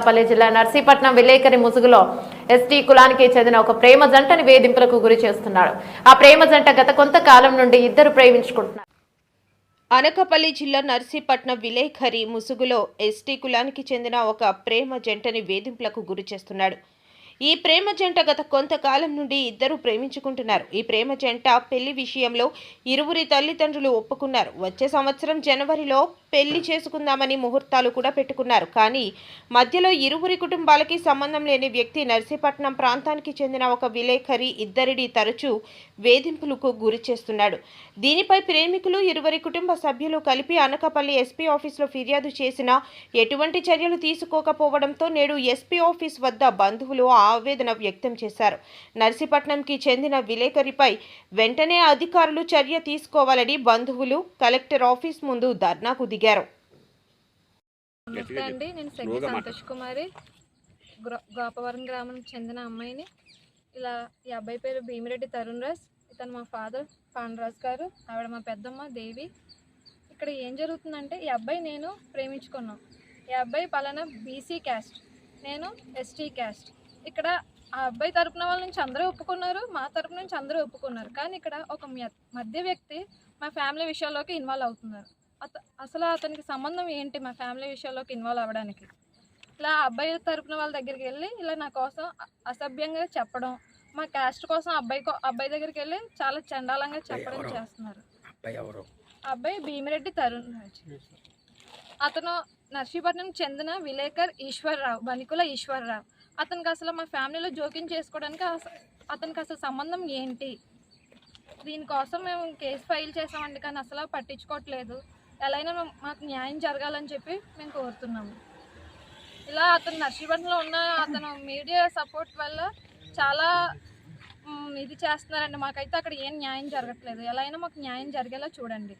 అనకాపల్లి జిల్లా నర్సీపట్నం విలేకరి ముసుగులో ఎస్టీ కులానికి చెందిన ఒక ప్రేమ జంటని వేధింపులకు గురి చేస్తున్నాడు. ఆ ప్రేమ జంట గత కొంతకాలం నుండి ఇద్దరు ప్రేమించుకుంటున్నారు. అనకాపల్లి జిల్లా నర్సీపట్నం విలేఖరి ముసుగులో ఎస్టీ కులానికి చెందిన ఒక ప్రేమ జంటని వేధింపులకు గురి చేస్తున్నాడు. ఈ ప్రేమ జంట గత కొంతకాలం నుండి ఇద్దరు ప్రేమించుకుంటున్నారు. ఈ ప్రేమ జంట పెళ్ళి విషయంలో ఇరువురి తల్లిదండ్రులు ఒప్పుకున్నారు. వచ్చే సంవత్సరం జనవరిలో పెళ్ళి చేసుకుందామని ముహూర్తాలు కూడా పెట్టుకున్నారు. కానీ మధ్యలో ఇరువురి కుటుంబాలకి సంబంధం లేని వ్యక్తి నర్సీపట్నం ప్రాంతానికి చెందిన ఒక విలేఖరి ఇద్దరిని తరచూ వేధింపులకు గురి చేస్తున్నాడు. దీనిపై ప్రేమికులు ఇరువురి కుటుంబ సభ్యులు కలిపి అనకాపల్లి ఎస్పీ ఆఫీసులో ఫిర్యాదు చేసినా ఎటువంటి చర్యలు తీసుకోకపోవడంతో నేడు ఎస్పీ ఆఫీస్ వద్ద బంధువులు ఆవేదన వ్యక్తం చేశారు. నర్సీపట్నంకి చెందిన విలేకరిపై వెంటనే అధికారులు చర్య తీసుకోవాలని బంధువులు కలెక్టర్ ఆఫీస్ ముందు ధర్నాకు దిగారు. నమస్తే అండి నేను సంతోష్ కుమారి. గ్రో- గోపవరం గ్రామానికి చెందిన అమ్మాయిని. ఇలా ఈ అబ్బాయి పేరు భీమిరెడ్డి తరుణ్ రాజ్. ఇతను మా ఫాదర్ పాండరాజ్ గారు. ఆవిడ మా పెద్దమ్మ దేవి. ఇక్కడ ఏం జరుగుతుందంటే ఈ అబ్బాయి నేను ప్రేమించుకున్నాం. ఈ అబ్బాయి పలానా బీసీ క్యాస్ట్. నేను ఎస్టీ క్యాస్ట్. ఇక్కడ ఆ అబ్బాయి తరపున వాళ్ళ నుంచి అందరూ ఒప్పుకున్నారు మా తరపు నుంచి అందరూ ఒప్పుకున్నారు. కానీ ఇక్కడ ఒక మధ్య వ్యక్తి మా ఫ్యామిలీ విషయాల్లోకి ఇన్వాల్వ్ అవుతున్నారు. అత అసలు అతనికి సంబంధం ఏంటి మా ఫ్యామిలీ విషయాల్లోకి ఇన్వాల్వ్ అవ్వడానికి? ఇలా అబ్బాయి తరపున వాళ్ళ దగ్గరికి వెళ్ళి ఇలా నా కోసం అసభ్యంగా చెప్పడం మా క్యాస్ట్ కోసం అబ్బాయి అబ్బాయి దగ్గరికి వెళ్ళి చాలా చండాలంగా చెప్పడం చేస్తున్నారు. అబ్బాయి ఎవరు? ఆ అబ్బాయి భీమిరెడ్డి తరుణ్ అతను నర్సీపట్నం చెందిన విలేకర్ ఈశ్వర్రావు బనికుల ఈశ్వర్రావు. అతనికి అసలు మా ఫ్యామిలీలో జోక్యం చేసుకోవడానికి అతనికి అసలు సంబంధం ఏంటి? దీనికోసం మేము కేసు ఫైల్ చేసామండి కానీ అసలు పట్టించుకోవట్లేదు. ఎలా అయినా మాకు న్యాయం జరగాలని చెప్పి మేము కోరుతున్నాము. ఇలా అతను నర్సీబండ్లో ఉన్న అతను మీడియా సపోర్ట్ వల్ల చాలా ఇది చేస్తున్నారండి. మాకైతే అక్కడ ఏం న్యాయం జరగట్లేదు. ఎలా అయినా మాకు న్యాయం జరిగేలా చూడండి.